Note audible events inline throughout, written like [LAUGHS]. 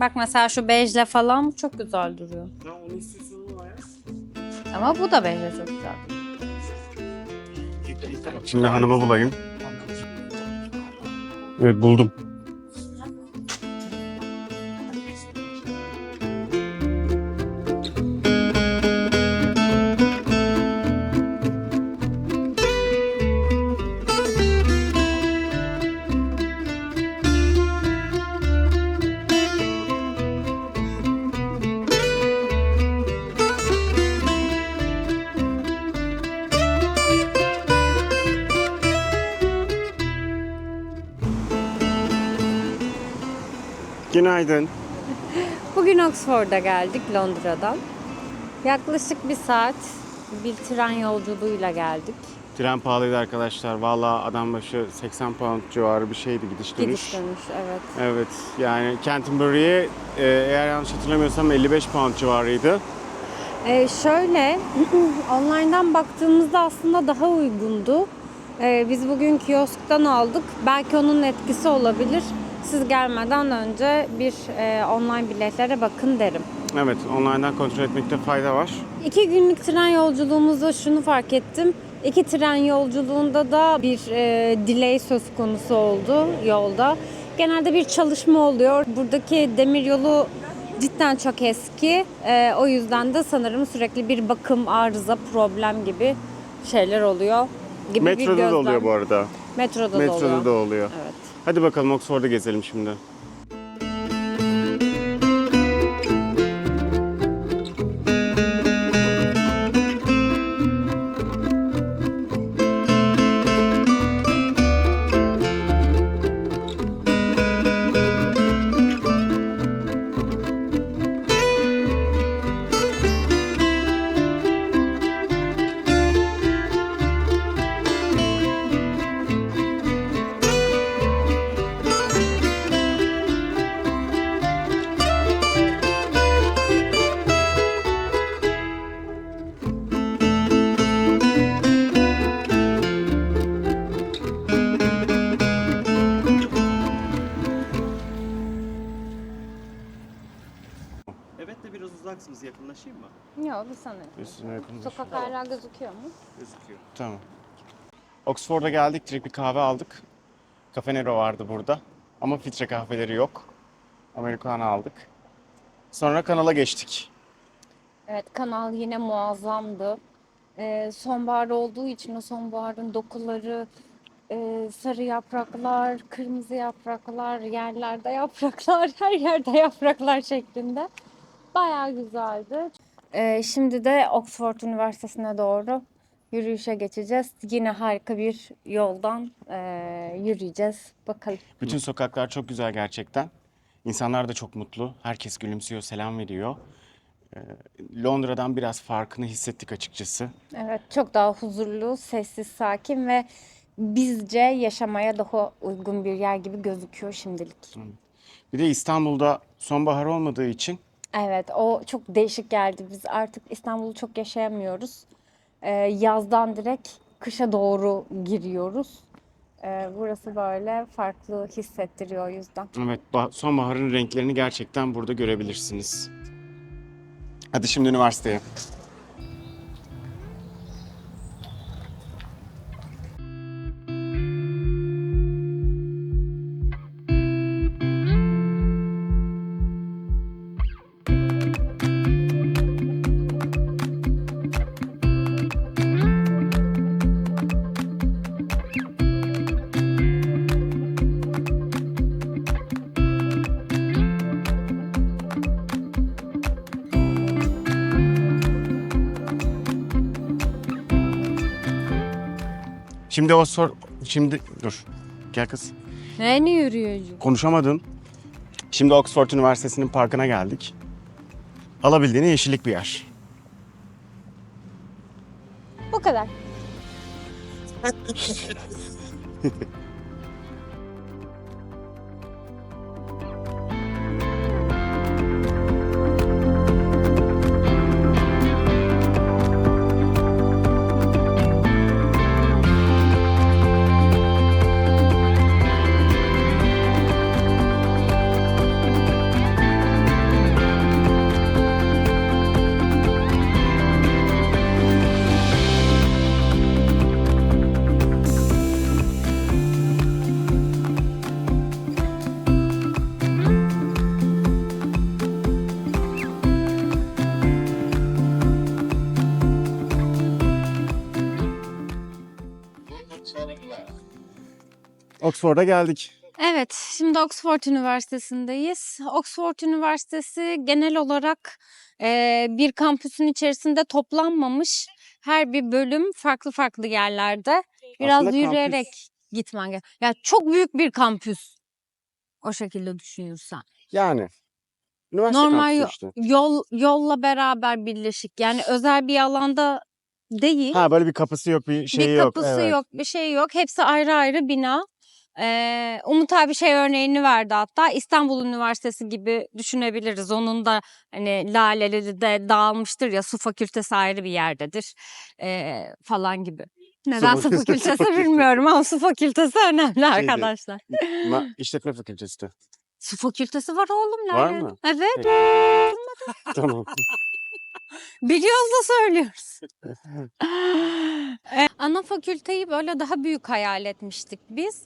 Bak mesela şu bejle falan bu çok güzel duruyor. Tamam onu istiyorsan onu ayar. Ama bu da bejle çok güzel. Şimdi hanımı bulayım. Evet buldum. Günaydın. Bugün Oxford'a geldik Londra'dan. Yaklaşık bir saat bir tren yolculuğuyla geldik. Tren pahalıydı arkadaşlar. Valla adam başı 80 pound civarı bir şeydi gidiş dönüş. Gidiş dönüş evet. Evet yani Canterbury'e e, eğer yanlış hatırlamıyorsam 55 pound civarıydı. Ee, şöyle [CLEARS THROAT] online'dan baktığımızda aslında daha uygundu. Ee, biz bugün kiosktan aldık. Belki onun etkisi olabilir. Siz gelmeden önce bir e, online biletlere bakın derim. Evet online'dan kontrol etmekte fayda var. İki günlük tren yolculuğumuzda şunu fark ettim. İki tren yolculuğunda da bir e, delay söz konusu oldu yolda. Genelde bir çalışma oluyor. Buradaki demir yolu cidden çok eski. E, o yüzden de sanırım sürekli bir bakım, arıza, problem gibi şeyler oluyor. Gibi bir Metroda gözlem. da oluyor bu arada. Metroda, da Metroda oluyor. da oluyor. Evet. Hadi bakalım Oxford'a gezelim şimdi. Saniye. Üstüne yakınmış. Sokak hala gözüküyor mu? Gözüküyor. Tamam. Oxford'a geldik. Direkt bir kahve aldık. Cafe Nero vardı burada. Ama filtre kahveleri yok. Americano aldık. Sonra kanala geçtik. Evet kanal yine muazzamdı. Ee, sonbahar olduğu için o sonbaharın dokuları, e, sarı yapraklar, kırmızı yapraklar, yerlerde yapraklar, [LAUGHS] her yerde yapraklar şeklinde. Bayağı güzeldi. Ee, şimdi de Oxford Üniversitesi'ne doğru yürüyüşe geçeceğiz. Yine harika bir yoldan e, yürüyeceğiz. Bakalım. Bütün sokaklar çok güzel gerçekten. İnsanlar da çok mutlu. Herkes gülümsüyor, selam veriyor. Ee, Londra'dan biraz farkını hissettik açıkçası. Evet, çok daha huzurlu, sessiz, sakin ve bizce yaşamaya daha uygun bir yer gibi gözüküyor şimdilik. Bir de İstanbul'da sonbahar olmadığı için Evet, o çok değişik geldi. Biz artık İstanbul'u çok yaşayamıyoruz. Ee, yazdan direkt kışa doğru giriyoruz. Ee, burası böyle farklı hissettiriyor o yüzden. evet ba- sonbaharın renklerini gerçekten burada görebilirsiniz. Hadi şimdi üniversiteye. Şimdi o sor... Şimdi dur. Gel kız. Ne yürüyor? Konuşamadın. Şimdi Oxford Üniversitesi'nin parkına geldik. Alabildiğine yeşillik bir yer. Bu kadar. [LAUGHS] Oxford'a geldik. Evet, şimdi Oxford Üniversitesi'ndeyiz. Oxford Üniversitesi genel olarak eee, bir kampüsün içerisinde toplanmamış. Her bir bölüm farklı farklı yerlerde. Biraz Aslında yürüyerek kampüs- gitmen gerek. Ya çok büyük bir kampüs. O şekilde düşünürsen. Yani. Üniversite Normal kampüsü işte. yol yolla beraber birleşik. Yani özel bir alanda değil. Ha böyle bir kapısı yok, bir şeyi bir yok. kapısı evet. yok, bir şey yok. Hepsi ayrı ayrı bina. Ee, Umut abi şey örneğini verdi hatta İstanbul Üniversitesi gibi düşünebiliriz. Onun da hani Laleli de dağılmıştır ya su fakültesi ayrı bir yerdedir ee, falan gibi. Neden su, su fakültesi fakültesi. bilmiyorum ama su fakültesi önemli Şeydi, arkadaşlar. Ma- işletme fakültesi de. Su fakültesi var oğlum Var mı? Evet. tamam. Biliyoruz da söylüyoruz. [LAUGHS] E, Ana fakülteyi böyle daha büyük hayal etmiştik biz.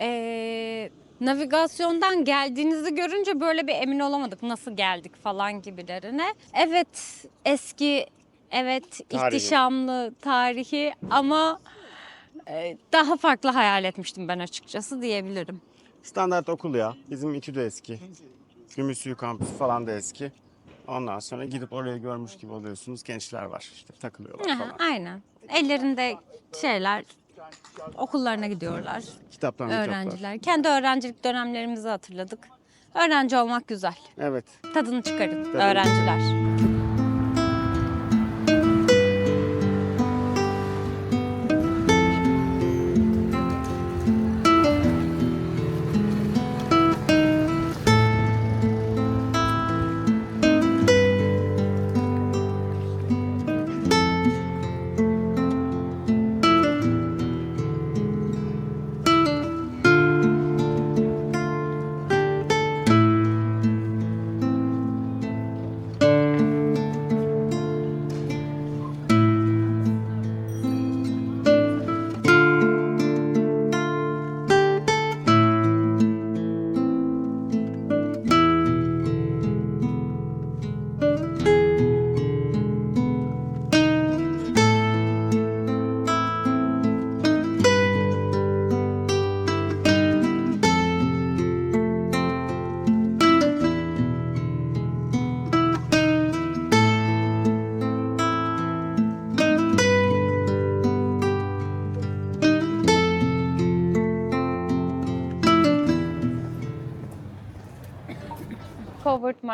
Ee, navigasyondan geldiğinizi görünce böyle bir emin olamadık nasıl geldik falan gibilerine. Evet eski, evet Tarihi. ihtişamlı tarihi ama e, daha farklı hayal etmiştim ben açıkçası diyebilirim. Standart okul ya. Bizim İTÜ de eski. Gümüşsuyu kampüsü falan da eski. Ondan sonra gidip orayı görmüş gibi oluyorsunuz. Gençler var işte takılıyorlar Aha, falan. aynen. Ellerinde şeyler okullarına gidiyorlar. Kitaplar mitaplar. öğrenciler. Kendi öğrencilik dönemlerimizi hatırladık. Öğrenci olmak güzel. Evet. Tadını çıkarın Tabii. öğrenciler.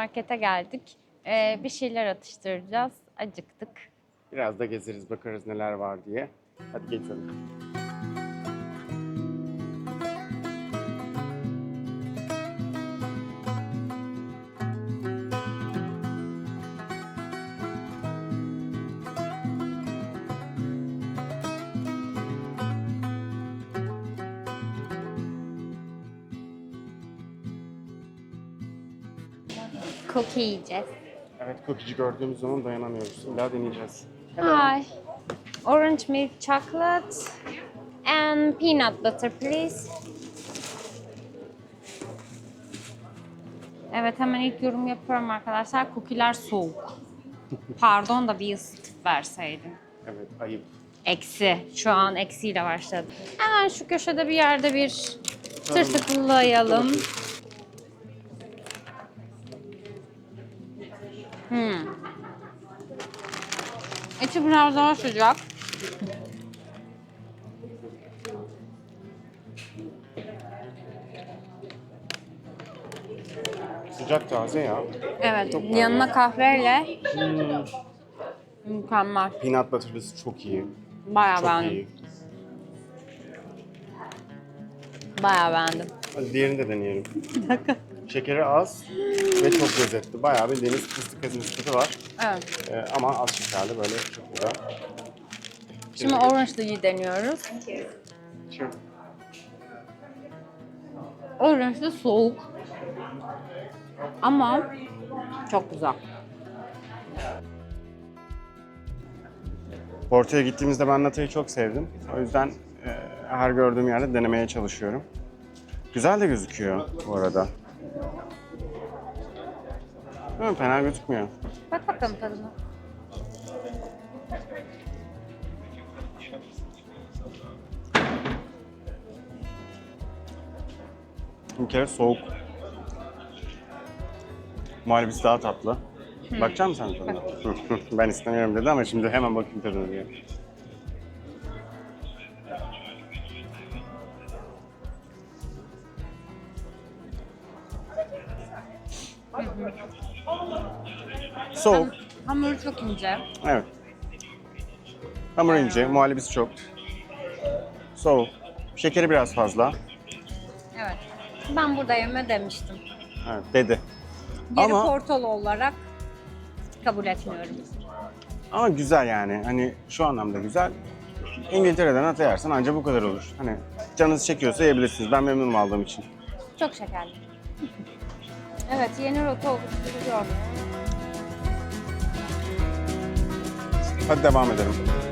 Market'e geldik. Ee, bir şeyler atıştıracağız. Acıktık. Biraz da gezeriz bakarız neler var diye. Hadi geçelim. Cookie yiyeceğiz. Evet kokici gördüğümüz zaman dayanamıyoruz. İlla deneyeceğiz. Hi. Orange milk chocolate and peanut butter please. Evet hemen ilk yorum yapıyorum arkadaşlar. Cookie'ler soğuk. [LAUGHS] Pardon da bir ısıtıp verseydim. Evet ayıp. Eksi. Şu an eksiyle başladı. Hemen şu köşede bir yerde bir tırtıklayalım. Hmm. İçi biraz daha sıcak. Sıcak taze ya. Evet. Çok yanına kahveyle mükemmel. Peanut butter'lısı çok iyi. Bayağı Çok beğendim. iyi. Bayağı beğendim. Hadi diğerini de deneyelim. Şekeri az ve çok lezzetli. Bayağı bir deniz fıstık ezmesi tadı var. Evet. Ee, ama az şekerli böyle çok güzel. Şimdi orange'lıyı deniyoruz. Cheers. Orange'lı soğuk. Ama çok güzel. Porto'ya gittiğimizde ben Nata'yı çok sevdim. O yüzden e, her gördüğüm yerde denemeye çalışıyorum. Güzel de gözüküyor bu arada. Hı, fena gözükmüyor. Bak bakalım tadına. Bir kere soğuk. Muhallebisi daha tatlı. Bakacak mısın sen tadına? [LAUGHS] ben istemiyorum dedi ama şimdi hemen bakayım tadına diyor. Soğuk. Hamuru çok ince. Evet. Hamur ince, muhallebisi çok. Soğuk. Şekeri biraz fazla. Evet. Ben burada yeme demiştim. Evet, dedi. Geri Ama- portalı olarak kabul etmiyorum. Ama güzel yani. Hani şu anlamda güzel. İngiltere'den ata yersen anca bu kadar olur. Hani canınız çekiyorsa yiyebilirsiniz. Ben memnunum aldığım için. Çok şekerli. evet yeni rota oluşturuyor. Hadi devam edelim.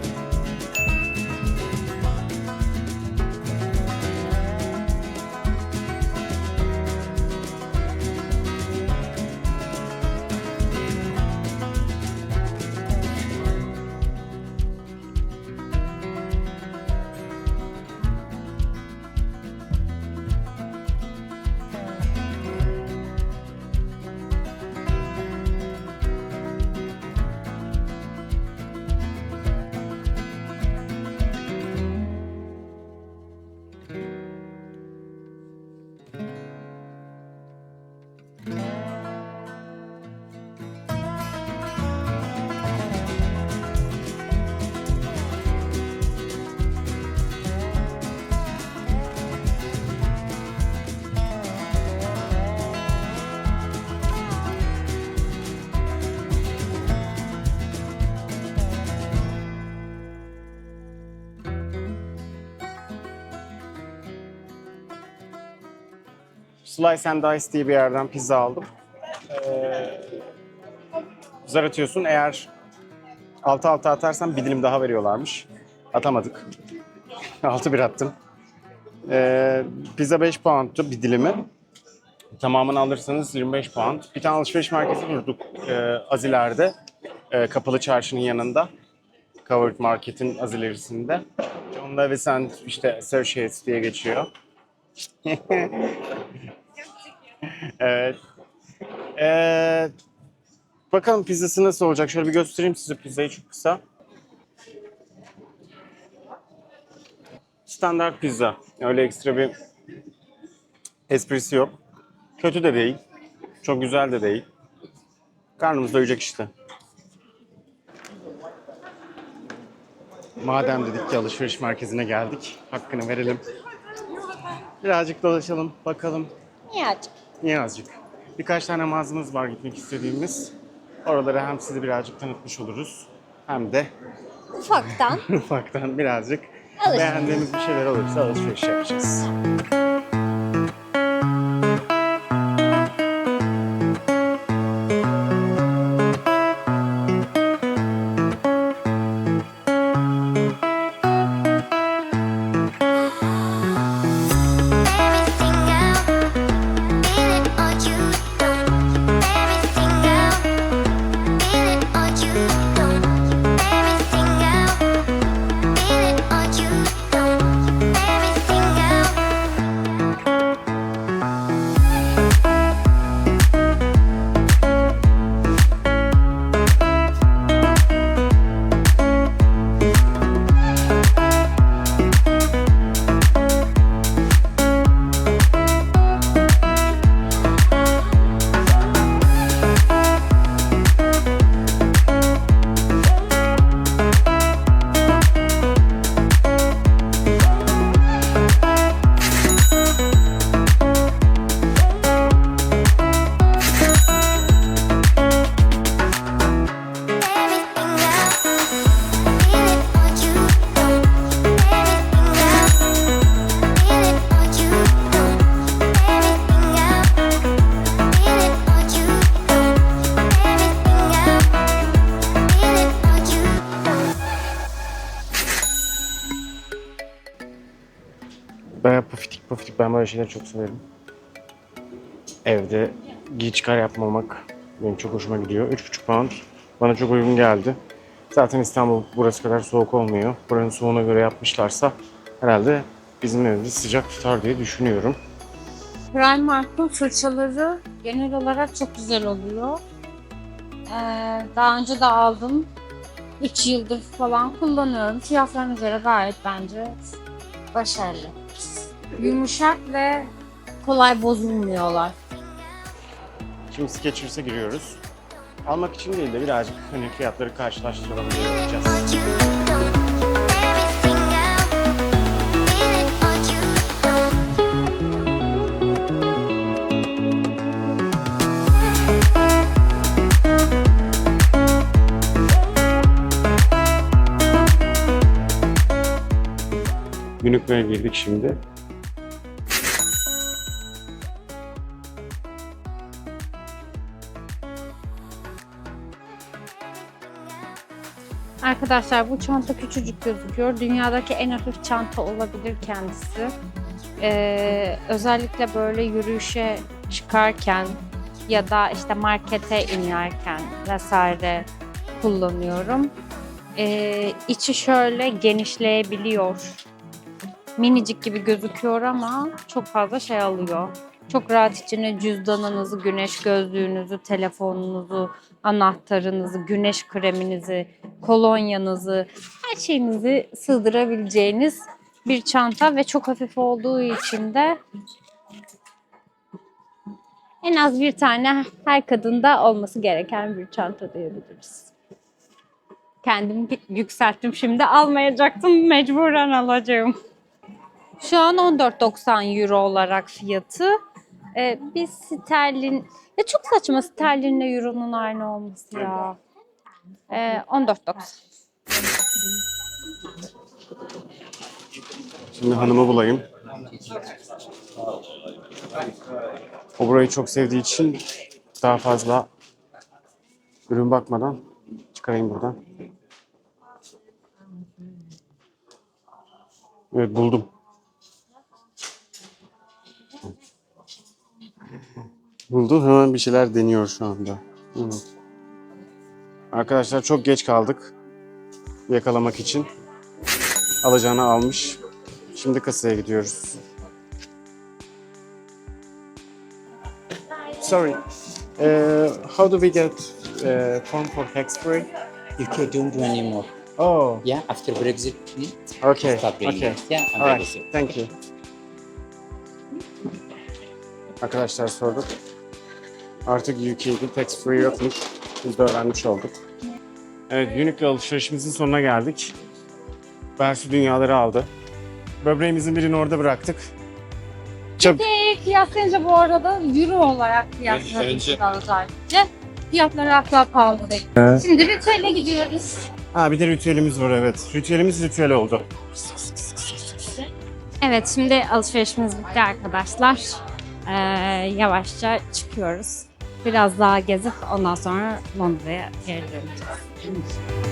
Slice and Dice diye bir yerden pizza aldım. Ee, zar atıyorsun. Eğer altı altı atarsan bir dilim daha veriyorlarmış. Atamadık. [LAUGHS] altı bir attım. Ee, pizza 5 pound'tu bir dilimi. Tamamını alırsanız 25 pound. Bir tane alışveriş merkezi kurduk e, Aziler'de. E, kapalı çarşının yanında. Covered Market'in az ilerisinde. Onda ve sen işte Associates diye geçiyor. Evet. Ee, bakalım pizzası nasıl olacak? Şöyle bir göstereyim size pizzayı çok kısa. Standart pizza. Öyle ekstra bir esprisi yok. Kötü de değil. Çok güzel de değil. Karnımız doyacak işte. Madem dedik ki alışveriş merkezine geldik, hakkını verelim. Birazcık dolaşalım, bakalım. Niye açık? Niye azıcık? Birkaç tane mağazamız var gitmek istediğimiz. Oraları hem size birazcık tanıtmış oluruz. Hem de Ufaktan. [LAUGHS] ufaktan birazcık Alışveriş. beğendiğimiz bir şeyler olursa alışveriş yapacağız. Ben böyle şeyleri çok severim. Evde giy çıkar yapmamak benim çok hoşuma gidiyor. 3,5 pound bana çok uygun geldi. Zaten İstanbul burası kadar soğuk olmuyor. Buranın soğuğuna göre yapmışlarsa herhalde bizim evde sıcak tutar diye düşünüyorum. Primark'ın fırçaları genel olarak çok güzel oluyor. Ee, daha önce de aldım. 3 yıldır falan kullanıyorum. Fiyatlarına göre gayet bence başarılı. Yumuşak ve kolay bozulmuyorlar. Şimdi Skechers'a giriyoruz. Almak için değil de birazcık hani fiyatları karşılaştıralım diye yapacağız. Want you, don't Arkadaşlar bu çanta küçücük gözüküyor. Dünyadaki en hafif çanta olabilir kendisi. Ee, özellikle böyle yürüyüşe çıkarken ya da işte markete inerken vesaire kullanıyorum. Ee, içi şöyle genişleyebiliyor. Minicik gibi gözüküyor ama çok fazla şey alıyor. Çok rahat içine cüzdanınızı, güneş gözlüğünüzü, telefonunuzu, anahtarınızı, güneş kreminizi, kolonyanızı, her şeyinizi sığdırabileceğiniz bir çanta ve çok hafif olduğu için de en az bir tane her kadında olması gereken bir çanta diyebiliriz. Kendimi yükselttim şimdi almayacaktım mecburen alacağım. Şu an 14.90 euro olarak fiyatı. Ee, biz sterlin... Ya çok saçma sterlinle euronun aynı olması ya. Ee, 14.90. Şimdi hanımı bulayım. O burayı çok sevdiği için daha fazla ürün bakmadan çıkarayım buradan. Evet buldum. Buldu. Hemen bir şeyler deniyor şu anda. Evet. Arkadaşlar çok geç kaldık. Yakalamak için. Alacağını almış. Şimdi kasaya gidiyoruz. Sorry. Uh, how do we get uh, form for tax free? UK don't do anymore. Oh, Yeah, after Brexit, hmm, okay. Okay. Yeah, I'm All right. Thank you. Arkadaşlar sorduk. Artık UK'de tax free yokmuş. Biz de öğrenmiş olduk. Evet, Uniqlo alışverişimizin sonuna geldik. Bersu dünyaları aldı. Böbreğimizin birini orada bıraktık. Çab Tek kıyaslayınca bu arada euro olarak kıyasladığımız özellikle fiyatları asla pahalı değil. Evet. Şimdi ritüele gidiyoruz. Ha bir de ritüelimiz var evet. Ritüelimiz ritüel oldu. Evet şimdi alışverişimiz bitti arkadaşlar. Ee, yavaşça çıkıyoruz. Biraz daha gezip ondan sonra Londra'ya geri döneceğiz.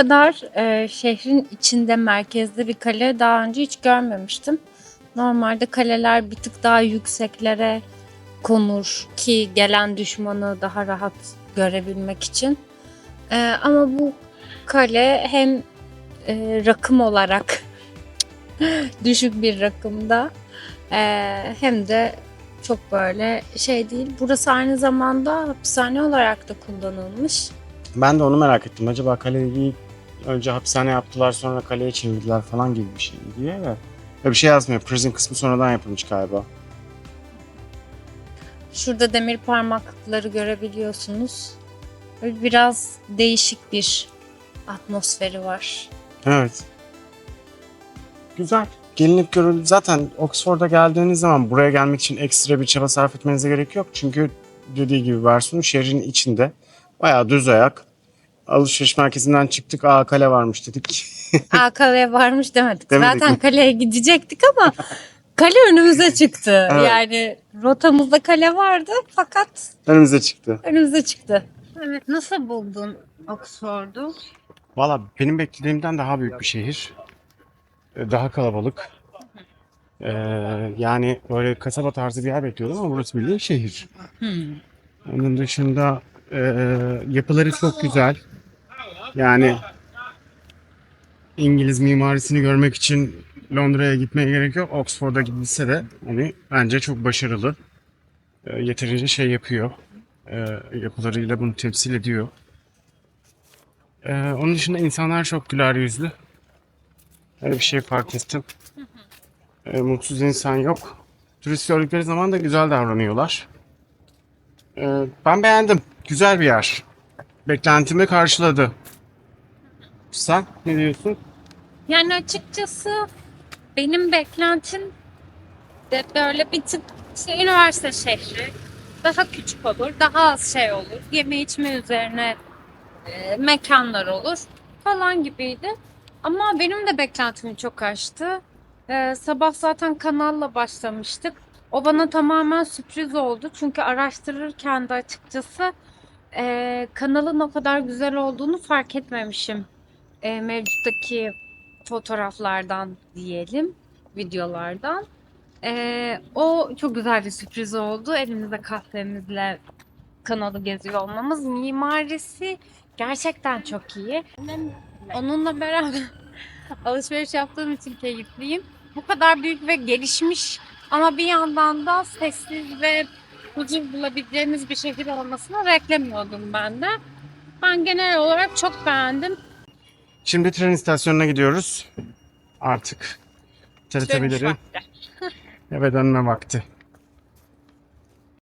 Kadar e, şehrin içinde merkezde bir kale daha önce hiç görmemiştim. Normalde kaleler bir tık daha yükseklere konur ki gelen düşmanı daha rahat görebilmek için. Ee, ama bu kale hem e, rakım olarak [LAUGHS] düşük bir rakımda ee, hem de çok böyle şey değil. Burası aynı zamanda hapishane olarak da kullanılmış. Ben de onu merak ettim. Acaba kaleyi önce hapishane yaptılar sonra kaleye çevirdiler falan gibi bir şey diye de. Öyle bir şey yazmıyor. Prison kısmı sonradan yapılmış galiba. Şurada demir parmaklıkları görebiliyorsunuz. Böyle biraz değişik bir atmosferi var. Evet. Güzel. Gelinip görüldü. Zaten Oxford'a geldiğiniz zaman buraya gelmek için ekstra bir çaba sarf etmenize gerek yok. Çünkü dediği gibi Versun şehrin içinde. Bayağı düz ayak. Alışveriş merkezinden çıktık. Aa kale varmış dedik. [LAUGHS] Aa kaleye varmış demedik. Demedik Zaten mi? kaleye gidecektik ama kale önümüze çıktı. [LAUGHS] Evet. Yani rotamızda kale vardı fakat Önümüze çıktı. önümüze çıktı. Evet nasıl buldun Oxford'u? Valla benim beklediğimden daha büyük bir şehir. Ee, Daha kalabalık. Ee, yani böyle kasaba tarzı bir yer bekliyordum ama burası bildiğin şehir. Onun dışında e, yapıları çok güzel. Yani İngiliz mimarisini görmek için Londra'ya gitmeye gerek yok. Oxford'a gidilse de hani bence çok başarılı. E, yeterince şey yapıyor. E, yapılarıyla bunu temsil ediyor. E, onun dışında insanlar çok güler yüzlü. Öyle bir şey fark ettim. E, mutsuz insan yok. Turist gördükleri zaman da güzel davranıyorlar. Ee, ben beğendim. Güzel bir yer. Beklentimi karşıladı. Sen ne diyorsun? Yani açıkçası benim beklentim de böyle bir tık işte üniversite şehri daha küçük olur, daha az şey olur. Yeme içme üzerine e, mekanlar olur falan gibiydi. Ama benim de beklentim çok aştı. E, sabah zaten kanalla başlamıştık. O bana tamamen sürpriz oldu. Çünkü araştırırken de açıkçası e, kanalın o kadar güzel olduğunu fark etmemişim. E, mevcuttaki fotoğraflardan diyelim, videolardan. Ee, o çok güzel bir sürpriz oldu. Elimizde kahvemizle kanalı geziyor olmamız. Mimarisi gerçekten çok iyi. Onunla beraber [LAUGHS] alışveriş yaptığım için keyifliyim. Bu kadar büyük ve gelişmiş ama bir yandan da sessiz ve huzur bulabileceğimiz bir şehir olmasını beklemiyordum ben de. Ben genel olarak çok beğendim. Şimdi tren istasyonuna gidiyoruz. Artık Dönüş teletabileri vakti. eve [LAUGHS] dönme vakti.